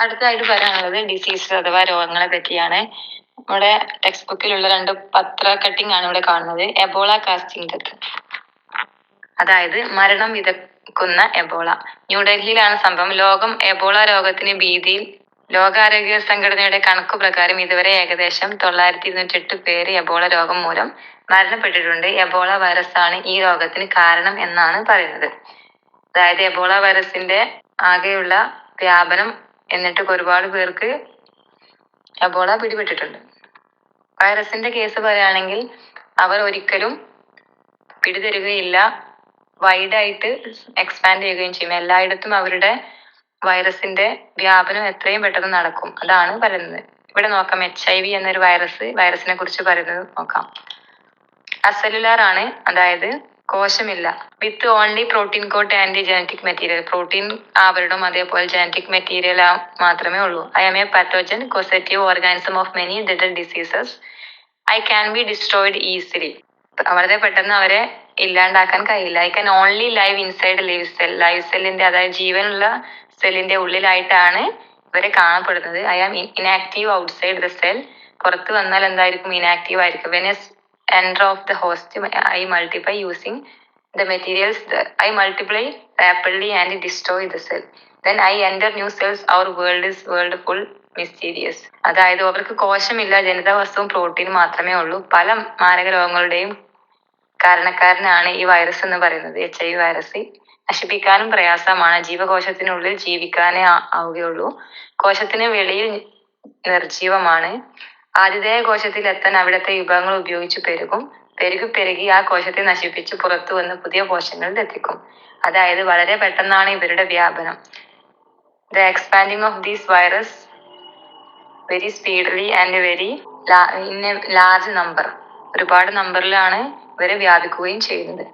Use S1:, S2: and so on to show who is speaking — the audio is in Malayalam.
S1: അടുത്തതായിട്ട് പറയാനുള്ളത് ഡിസീസ് അഥവാ രോഗങ്ങളെ പറ്റിയാണ്. നമ്മുടെ ടെക്സ്റ്റ് ബുക്കിലുള്ള രണ്ട് പത്ര കട്ടിംഗ് ആണ് ഇവിടെ കാണുന്നത്. എബോള കാസ്റ്റിംഗ് ഡെത്ത് അതായത് മരണം വിതക്കുന്ന എബോള ന്യൂഡൽഹിയിലാണ് സംഭവം. ലോകം എബോള രോഗത്തിന് ഭീതിയിൽ ലോകാരോഗ്യ സംഘടനയുടെ കണക്ക് പ്രകാരം ഇതുവരെ ഏകദേശം തൊള്ളായിരത്തി ഇരുന്നൂറ്റെട്ട് പേര് എബോള രോഗം മൂലം മരണപ്പെട്ടിട്ടുണ്ട്. എബോള വൈറസ് ആണ് ഈ രോഗത്തിന് കാരണം എന്നാണ് പറയുന്നത്. അതായത് എബോള വൈറസിന്റെ ആകെയുള്ള വ്യാപനം എന്നിട്ട് ഒരുപാട് പേർക്ക് എബോള പിടിപെട്ടിട്ടുണ്ട്. വൈറസിന്റെ കേസ് പറയുകയാണെങ്കിൽ അവർ ഒരിക്കലും പിടിതരുകയില്ല. വൈഡായിട്ട് എക്സ്പാൻഡ് ചെയ്യുകയും ചെയ്യും. എല്ലായിടത്തും അവരുടെ വൈറസിന്റെ വ്യാപനം എത്രയും പെട്ടെന്ന് നടക്കും. അതാണ് പറയുന്നത്. ഇവിടെ നോക്കാം. എച്ച് ഐ വി എന്നൊരു വൈറസ് വൈറസിനെ കുറിച്ച് പറയുന്നത് നോക്കാം. അസെല്ലുലാർ ആണ്. അതായത് കോശമില്ല. With only protein coat and genetic material protein ആവരണം അതേപോലെ ജനറ്റിക് മെറ്റീരിയൽ മാത്രമേ ഉള്ളൂ. I am a pathogen causative organism of many deadly diseases I can be destroyed easily വളരെ പെട്ടെന്ന് അവരെ ഇല്ലാണ്ടാക്കാൻ കഴിയില്ല. I can only live inside live cell live സെല്ലിന്റെ അതായത് ജീവനുള്ള സെല്ലിന്റെ ഉള്ളിലായിട്ടാണ് ഇവരെ കാണപ്പെടുന്നത്. I am inactive outside the cell പുറത്ത് വന്നാൽ എന്തായിരിക്കും? ഇനാക്റ്റീവ് ആയിരിക്കും. When as of the host I multiply using the materials materials I multiply rapidly and destroy the cell then I enter new cells our world is world mysterious. അതായത് അവർക്ക് കോശമില്ല ജനിതകവസ്തുവും പ്രോട്ടീനും മാത്രമേ ഉള്ളൂ. പല മാരക രോഗങ്ങളുടെയും കാരണക്കാരനാണ് ഈ വൈറസ് എന്ന് പറയുന്നത് എച്ച് ഐ വി വൈറസ് നശിപ്പിക്കാനും പ്രയാസമാണ്. ജീവകോശത്തിനുള്ളിൽ ജീവിക്കാനേ ആവുകയുള്ളൂ. കോശത്തിന് വെളിയിൽ നിർജീവമാണ്. ആതിഥേയ കോശത്തിൽ എത്താൻ അവിടുത്തെ വിഭവങ്ങൾ ഉപയോഗിച്ച് പെരുകും. പെരുകി പെരുകി ആ കോശത്തെ നശിപ്പിച്ച് പുറത്തു വന്ന് പുതിയ കോശങ്ങളിൽ എത്തിക്കും. അതായത് വളരെ പെട്ടെന്നാണ് ഇവരുടെ വ്യാപനം. The expanding of these virus very speedly and very in a large number ഒരുപാട് നമ്പറിലാണ് ഇവരെ വ്യാപിക്കുകയും ചെയ്യുന്നത്.